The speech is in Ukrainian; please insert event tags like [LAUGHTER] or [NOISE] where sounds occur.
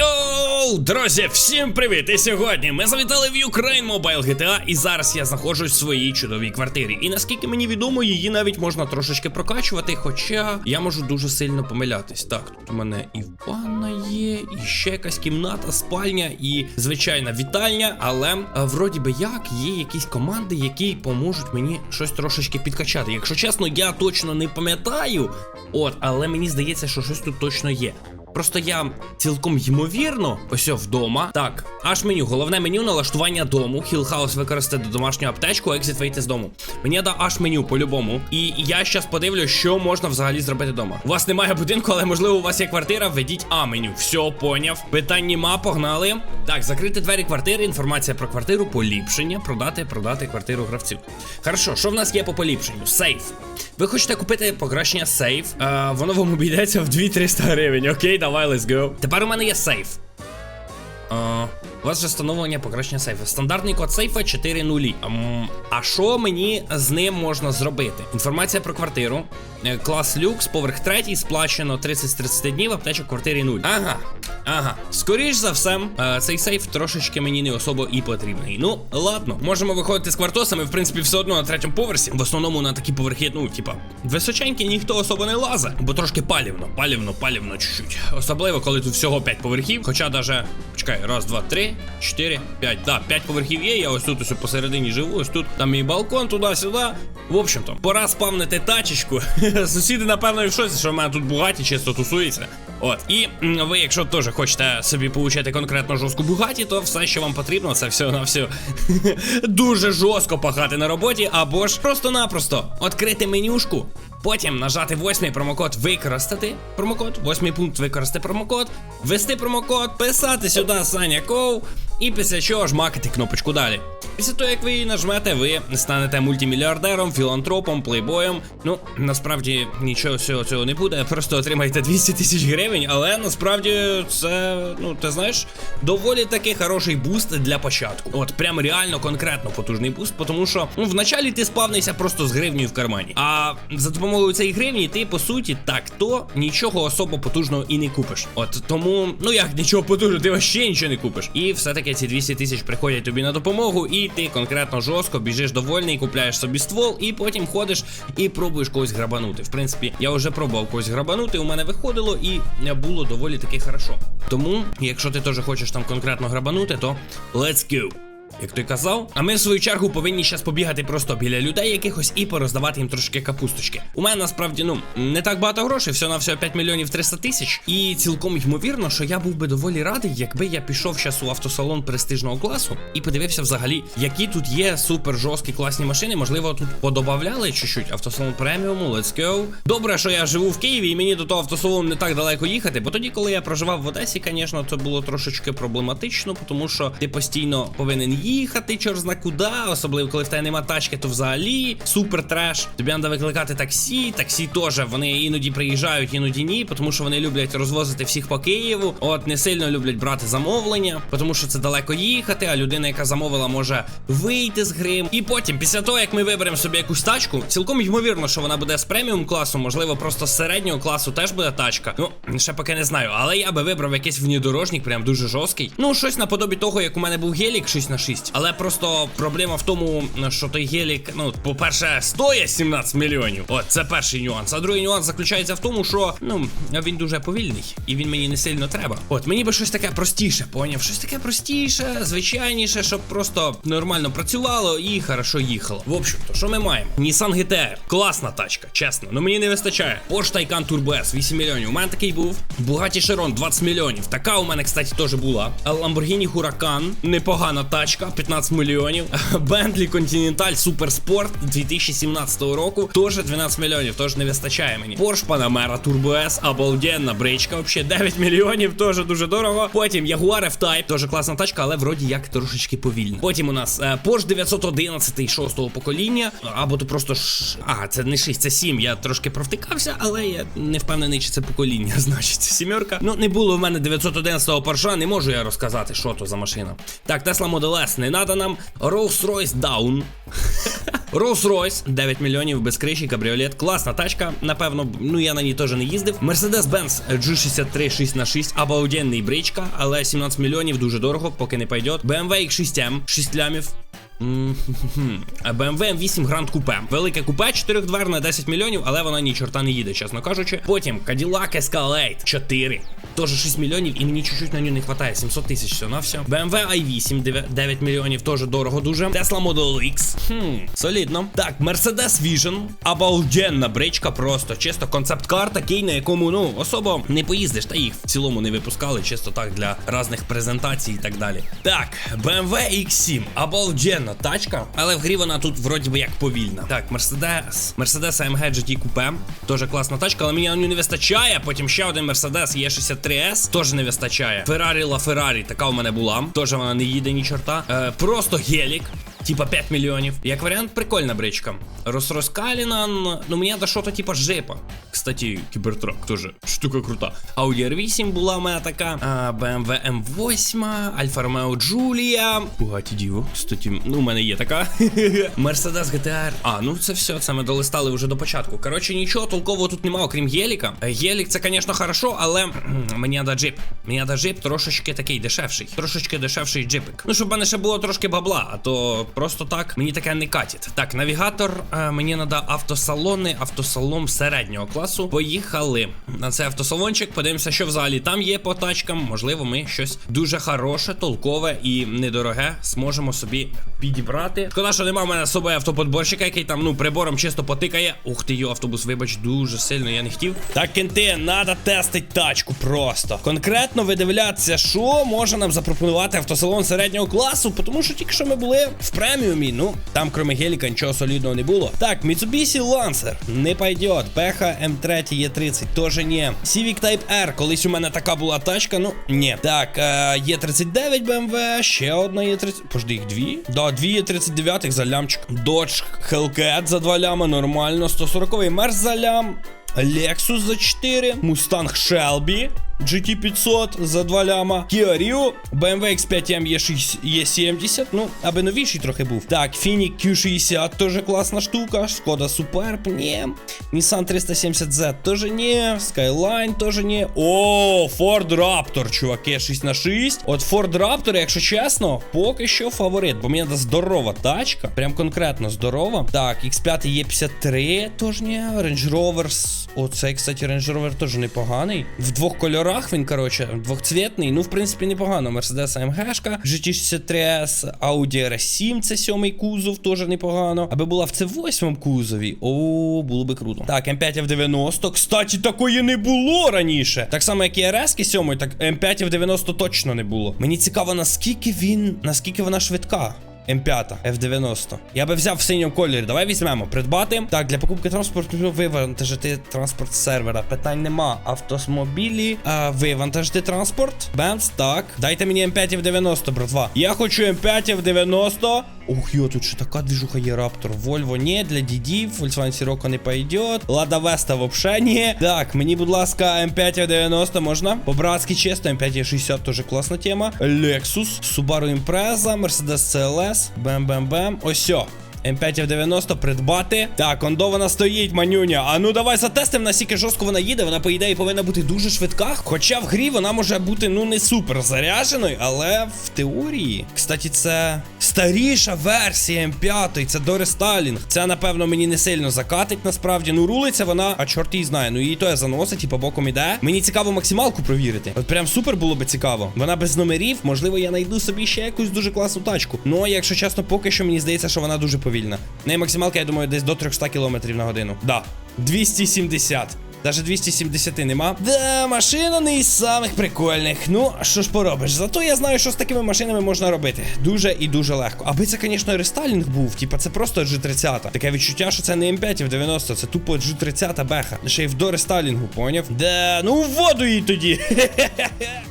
Йоу, друзі, всім привіт! І сьогодні ми завітали в Ukraine Mobile GTA, і зараз я знаходжусь в своїй чудовій квартирі. І наскільки мені відомо, її навіть можна трошечки прокачувати, хоча я можу дуже сильно помилятись. Так, тут у мене і ванна є, і ще якась кімната, спальня, і звичайна вітальня. Але а, вроді би як є якісь команди, які поможуть мені щось трошечки підкачати. Якщо чесно, я точно не пам'ятаю. От, але мені здається, що щось тут точно є. Просто я цілком ймовірно, ось вдома. Так, аж меню, головне меню налаштування дому. Хілхаус використати домашню аптечку, екзит вийти з дому. Мені да аж меню по-любому. І я щас подивлюсь, що можна взагалі зробити вдома. У вас немає будинку, але можливо у вас є квартира. Введіть А меню. Все, поняв. Питань нема, погнали. Так, закрити двері квартири, інформація про квартиру, поліпшення, продати, продати квартиру гравців. Хорошо, що в нас є по поліпшенню? Сейф. Ви хочете купити покращення сейф? Е, воно вам обійдеться в 2-300 гривень. Окей, давай, let's go. Тепер у мене є сейф. Е, у вас же встановлення покращення сейфу. Стандартний код сейфа 4 нулі. Ем, а що мені з ним можна зробити? Інформація про квартиру. Е, Клас люкс, поверх третій, сплачено 30 з 30 днів, аптечок квартирі 0. Ага. Ага. Скоріш за все, е, цей сейф трошечки мені не особо і потрібний. Ну, ладно, можемо виходити з квартосами, в принципі, все одно на третьому поверсі. В основному на такі поверхи, ну, типа, височенькі ніхто особо не лазить, бо трошки палівно, палівно, палівно чуть-чуть. Особливо, коли тут всього 5 поверхів. Хоча даже, почекай, раз, два, три, чотири, п'ять. Да, 5 поверхів є. Я ось тут ось посередині живу, ось тут там мій балкон, туди-сюди. В общем-то, пора спавнити тачечку. [LAUGHS] Сусіди, напевно, і в шоці, що в мене тут бугаті чисто тусується. От, і ви, якщо теж хочете собі получати конкретно жорстку бугаті, то все, що вам потрібно, це все на все [LAUGHS] дуже жорстко пахати на роботі, або ж просто-напросто відкрити менюшку. Потім нажати восьмий промокод використати промокод, восьмий пункт використати промокод, ввести промокод, писати сюди Саня Ков, і після чого ж макати кнопочку далі. Після того, як ви її нажмете, ви станете мультимільярдером, філантропом, плейбоєм. Ну, насправді нічого всього цього не буде, просто отримаєте 200 тисяч гривень, але насправді це, ну, ти знаєш, доволі таки хороший буст для початку. От, прям реально конкретно потужний буст, тому що ну, вначалі ти спавнився просто з гривнею в кармані. А за допомогою цієї гривні ти, по суті, так то нічого особо потужного і не купиш. От тому, ну як нічого потужного, ти вообще нічого не купиш. І все-таки ці 200 тисяч приходять тобі на допомогу, і ти конкретно жорстко біжиш довольний, купляєш собі ствол, і потім ходиш і пробуєш когось грабанути. В принципі, я вже пробував когось грабанути, у мене виходило і було доволі таки хорошо. Тому, якщо ти теж хочеш там конкретно грабанути, то let's go. Як той казав, а ми в свою чергу повинні зараз побігати просто біля людей якихось і пороздавати їм трошки капусточки. У мене насправді ну не так багато грошей, все на все 5 мільйонів 300 тисяч. І цілком ймовірно, що я був би доволі радий, якби я пішов зараз у автосалон престижного класу і подивився взагалі, які тут є супер жорсткі класні машини. Можливо, тут подобавляли чуть-чуть автосалон преміуму. Let's go. Добре, що я живу в Києві, і мені до того автосалону не так далеко їхати. Бо тоді, коли я проживав в Одесі, звісно, це було трошечки проблематично, тому що ти постійно повинен їхати, чор зна куди, особливо коли в тебе нема тачки, то взагалі супер треш. Тобі треба викликати таксі. Таксі теж вони іноді приїжджають, іноді ні, тому що вони люблять розвозити всіх по Києву. От не сильно люблять брати замовлення, тому що це далеко їхати. А людина, яка замовила, може вийти з грим. І потім, після того, як ми виберемо собі якусь тачку, цілком ймовірно, що вона буде з преміум класу, можливо, просто з середнього класу теж буде тачка. Ну, ще поки не знаю, але я би вибрав якийсь внедорожник, прям дуже жорсткий. Ну, щось наподобі того, як у мене був гелік 6 на 6 Але просто проблема в тому, що той гелік, ну, по-перше, стоїть 17 мільйонів. От, це перший нюанс. А другий нюанс заключається в тому, що ну він дуже повільний і він мені не сильно треба. От мені би щось таке простіше, поняв? Щось таке простіше, звичайніше, щоб просто нормально працювало і хорошо їхало. В общем-то, що ми маємо? Nissan GTR. Класна тачка, чесно. Ну мені не вистачає. Porsche Taycan Turbo S 8 мільйонів. У мене такий був. Bugatti Chiron 20 мільйонів. Така у мене, кстати, теж була. Lamborghini Huracan. Непогана тачка, 15 мільйонів. Bentley Super Sport 2017 року. Теж 12 мільйонів. Тож не вистачає мені. Porsche Panamera Turbo S. Обалденна бричка. Вообще 9 мільйонів. Теж дуже дорого. Потім Jaguar F-Type. Теж класна тачка, але вроді як трошечки повільна. Потім у нас е, Porsche 911 шостого покоління. Або то просто ш... А, це не 6, це 7. Я трошки провтикався, але я не впевнений, чи це покоління. [LAUGHS] Значить, сімерка. Ну, не було в мене 911-го Porsche, не можу я розказати, що то за машина. Так, Tesla Model S, не надо нам Rolls-Royce Down. Rolls-Royce 9 мільйонів без криші, кабріолет. Класна тачка. Напевно, ну я на ній теж не їздив. Mercedes-Benz G63 6 на 6 обалденний бричка, але 17 мільйонів дуже дорого, поки не пойде. BMW X6M 6 лямів. BMW M8 Grand Coupe. Велике купе, 4 двер на 10 мільйонів, але вона ні чорта не їде, чесно кажучи. Потім Cadillac Escalade 4. Тоже 6 мільйонів, і мені чуть-чуть на нього не вистачає. 700 тисяч все на все. BMW i8 9, 9 мільйонів, теж дорого дуже. Tesla Model X. Хм, солідно. Так, Mercedes Vision. Обалденна бричка, просто чисто концепт-кар такий, на якому ну особо не поїздиш, та їх в цілому не випускали, чисто так для різних презентацій і так далі. Так, BMW X7. Обалденна тачка, але в грі вона тут вроді би як повільна. Так, Мерседес, Мерседес AMG GT Coupe. Теж класна тачка, але мені на не вистачає. Потім ще один Мерседес E63S. Теж не вистачає. Феррарі Ла Феррарі, така у мене була. Теж вона не їде ні чорта. Е, просто гелік. Типа 5 мільйонів. Як варіант, прикольна бричка. Росрос Калінан, ну мені до що-то типа жепа. Кстати, кібертрак теж штука крута. Audi R8 була у мене така. А, BMW M8, Альфа Ромео Джулія. Бугаті Діво, кстати, ну у мене є така. [LAUGHS] Mercedes GTR. А, ну це все, це ми долистали вже до початку. Коротше, нічого толкового тут немає, окрім геліка. Гелік це, звісно, хорошо, але мені треба джип. Мені треба джип трошечки такий дешевший. Трошечки дешевший джипик. Ну, щоб в мене ще було трошки бабла, а то просто так мені таке не катить. Так, навігатор, е, мені треба автосалони, автосалон середнього класу. Поїхали на цей автосалончик. Подивимося, що взагалі там є по тачкам. Можливо, ми щось дуже хороше, толкове і недороге зможемо собі підібрати. Шкода, що немає в мене собою автоподборщика, який там ну прибором чисто потикає. Ух ти, йо, автобус, вибач, дуже сильно я не хотів. Так, кенти, треба тестити тачку просто. Конкретно видивлятися, що може нам запропонувати автосалон середнього класу, тому що тільки що ми були в преміумі. Ну, там, крім геліка, нічого солідного не було. Так, Mitsubishi Lancer не пойдет. Пеха М3 Е30 теж ні. Civic Type R, колись у мене така була тачка, ну ні. Так, е, Е39 BMW, ще одна Е30. Пожди, їх дві? Да, дві Е39 за лямчик. Dodge Hellcat за 2 ляма, нормально. 140-й Мерс за лям. Lexus за 4, Mustang Shelby GT500 за 2 ляма, Kia Rio, BMW X5M E6 E70, ну, аби новіший трохи був. Так, Finic Q60 теж класна штука, Skoda Superb, ні. Nissan 370Z теж ні, Skyline теж ні. О, Ford Raptor, чуваки, 6 на 6. От Ford Raptor, якщо чесно, поки що фаворит, бо мені здорова тачка, прям конкретно здорова. Так, X5 E53 теж ні, Range Rover, оцей, кстати, Range Rover теж непоганий. В двох кольорах він, коротше, двохцвітний, ну, в принципі, непогано. Mercedes AMG, GT63S, Audi R7, це сьомий кузов, теж непогано. Аби була в C8 кузові, о, було би круто. Так, М5 F90. Кстати, такої не було раніше. Так само, як і RS 7, так М5 F90 точно не було. Мені цікаво, наскільки він, наскільки вона швидка. М5, F90. Я би взяв в синьому кольорі. Давай візьмемо. Придбати. Так, для покупки транспорту вивантажити транспорт сервера. Питань нема. Автомобілі. А, вивантажити транспорт. Бенц, так. Дайте мені М5 F90, братва. Я хочу М5 F90. Ух, йо, тут ще така движуха є Раптор. Вольво не, для дідів. Volkswagen Sirocco не пойдет. Лада Веста вообще не. Так, мені, будь ласка, М5 F90 можна? По-братськи чесно, М5 E60 теж класна тема. Lexus, Subaru Impreza, Mercedes CLS, бем-бем-бем. Ось. О. М5 F90 придбати. Так, ондо вона стоїть, манюня. А ну давай затестимо, наскільки жорстко вона їде. Вона, по ідеї, повинна бути дуже швидка. Хоча в грі вона може бути, ну, не супер зарядженою, але в теорії. Кстати, це старіша версія М5, це до рестайлінг. Це, напевно, мені не сильно закатить, насправді. Ну, рулиться вона, а чорт її знає. Ну, її то я заносить і по боком іде. Мені цікаво максималку провірити. От прям супер було би цікаво. Вона без номерів, можливо, я знайду собі ще якусь дуже класну тачку. Ну, якщо чесно, поки що мені здається, що вона дуже повільна. В неї максималка, я думаю, десь до 300 км на годину. Да. 270. Даже 270 нема. Да, машина не із самих прикольних. Ну, що ж поробиш? Зато я знаю, що з такими машинами можна робити. Дуже і дуже легко. Аби це, звісно, рестайлінг був, типа це просто G30. Таке відчуття, що це не М5 в 90, це тупо G30 беха. Ще й в до рестайлінгу, поняв? Да, ну в воду їй тоді. [LAUGHS]